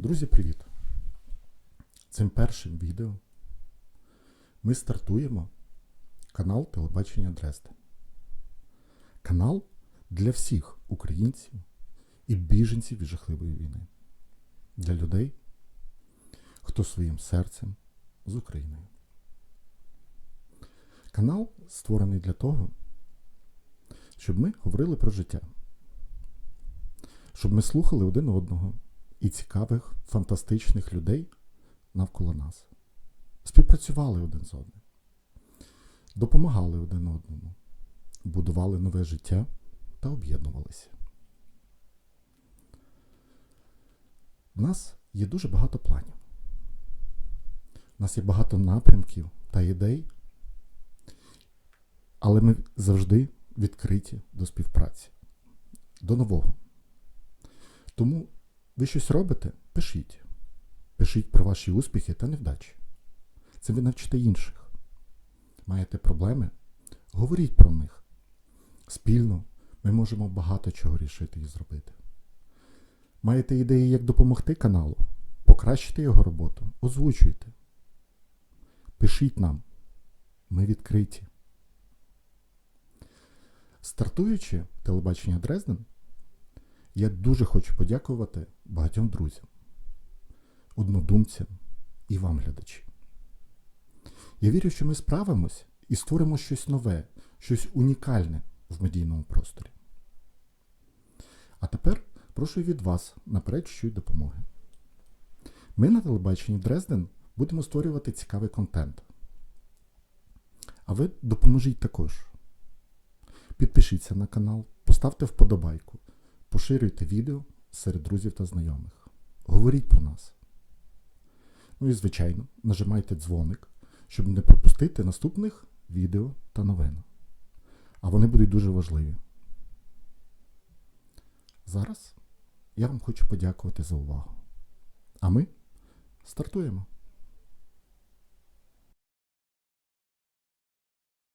Друзі, привіт! Цим першим відео ми стартуємо канал Телебачення Дрезден. Канал для всіх українців і біженців від жахливої війни. Для людей, хто своїм серцем з Україною. Канал створений для того, щоб ми говорили про життя, щоб ми слухали один одного і цікавих, фантастичних людей навколо нас. Співпрацювали один з одним, допомагали один одному, будували нове життя та об'єднувалися. У нас є дуже багато планів. У нас є багато напрямків та ідей, але ми завжди відкриті до співпраці, до нового. Тому ви щось робите? Пишіть. Пишіть про ваші успіхи та невдачі. Це ви навчите інших. Маєте проблеми? Говоріть про них. Спільно ми можемо багато чого рішити і зробити. Маєте ідеї, як допомогти каналу? Покращити його роботу? Озвучуйте. Пишіть нам. Ми відкриті. Стартуючи телебачення Дрезден, я дуже хочу подякувати багатьом друзям, однодумцям і вам, глядачі. Я вірю, що ми справимось і створимо щось нове, щось унікальне в медійному просторі. А тепер прошу від вас наперед чуть допомоги. Ми на телебаченні Дрезден будемо створювати цікавий контент. А ви допоможіть також. Підпишіться на канал, поставте вподобайку. Поширюйте відео серед друзів та знайомих. Говоріть про нас. Ну і, звичайно, нажимайте дзвоник, щоб не пропустити наступних відео та новин. А вони будуть дуже важливі. Зараз я вам хочу подякувати за увагу. А ми стартуємо.